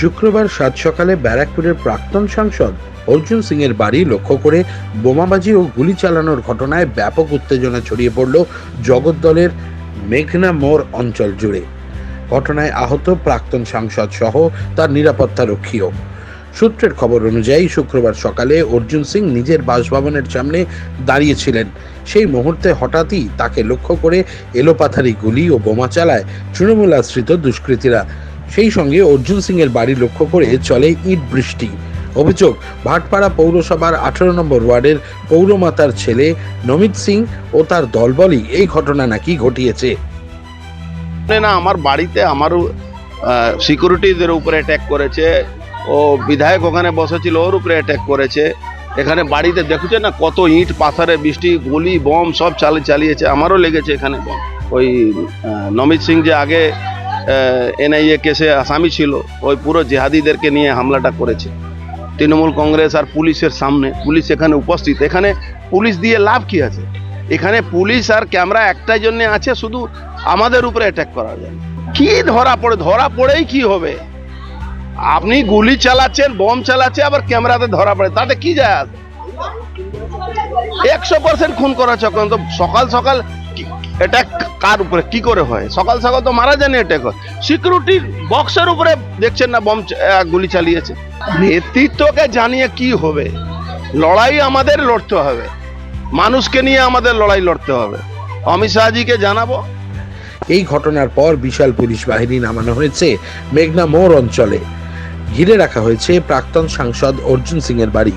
শুক্রবার সাত সকালে ব্যারাকপুরের প্রাক্তন সাংসদ অর্জুন সিং এর বাড়ি লক্ষ্য করে বোমাবাজি ও গুলি চালানোর ঘটনায় ব্যাপক উত্তেজনা ছড়িয়ে পড়ল জগদ্দলের মেঘনা মোড় অঞ্চল জুড়ে। ঘটনায় আহত প্রাক্তন সাংসদ সহ তার নিরাপত্তা রক্ষীও। সূত্রের খবর অনুযায়ী শুক্রবার সকালে অর্জুন সিং নিজের বাসভবনের সামনে দাঁড়িয়েছিলেন। সেই মুহূর্তে হঠাৎই তাকে লক্ষ্য করে এলোপাথারি গুলি ও বোমা চালায় তৃণমূল আশ্রিত দুষ্কৃতীরা। সেই সঙ্গে অর্জুন সিং এর বাড়ি লক্ষ্য করে চলে ইট বৃষ্টি। অভিযোগ, ভাটপাড়া পৌরসভার আঠারো নম্বর ওয়ার্ডের পৌরমাতার ছেলে নমিত সিং ও তার দলবলই এই ঘটনা নাকি ঘটিয়েছে। মানে না, আমার বাড়িতে আমারও সিকিউরিটিদের উপরে অ্যাটাক করেছে। ও বিধায়ক ওখানে বসেছিল, ওর উপরে অ্যাটাক করেছে। এখানে বাড়িতে দেখছে না কত ইট, পাথরে বৃষ্টি, গুলি বম সব চালি, চালিয়েছে। আমারও লেগেছে এখানে বম ওই নমিত সিং যে আগে এনআইএ কেসে আসামি ছিল, ওই পুরো জেহাদিদেরকে নিয়ে হামলাটা করেছে। তৃণমূল কংগ্রেস আর পুলিশের সামনে, পুলিশ এখানে উপস্থিত। এখানে পুলিশ দিয়ে লাভ কি আছে? এখানে পুলিশ আর ক্যামেরা একটাই জন্য আছে, শুধু আমাদের উপরে অ্যাটাক করা যায়। কি ধরা পড়ে, ধরা পড়েই কি হবে? আপনি গুলি চালাচ্ছেন বম চালাচ্ছে, আবার ক্যামেরাতে ধরা পড়ে, তাতে কি যায়? একশো পার্সেন্ট খুন করা চক্র তো সকাল সকাল অ্যাটাক কার উপরে, কি করে হয়? সকাল সকাল তো মারা জানি অ্যাটাক হয় সিকিউরিটির বক্সের উপরে দেখছেন না বম গুলি চালিয়েছে। নেতৃত্বকে জানিয়ে কি হবে? লড়াই আমাদের লড়তে হবে। মানুষকে নিয়ে আমাদের লড়াই লড়তে হবে। অমিত শাহজিকে জানাব। এই ঘটনার পর বিশাল পুলিশ বাহিনী নামানো হয়েছে মেঘনা মোড় অঞ্চলে। ঘিরে রাখা হয়েছে প্রাক্তন সাংসদ অর্জুন সিং এর বাড়ি।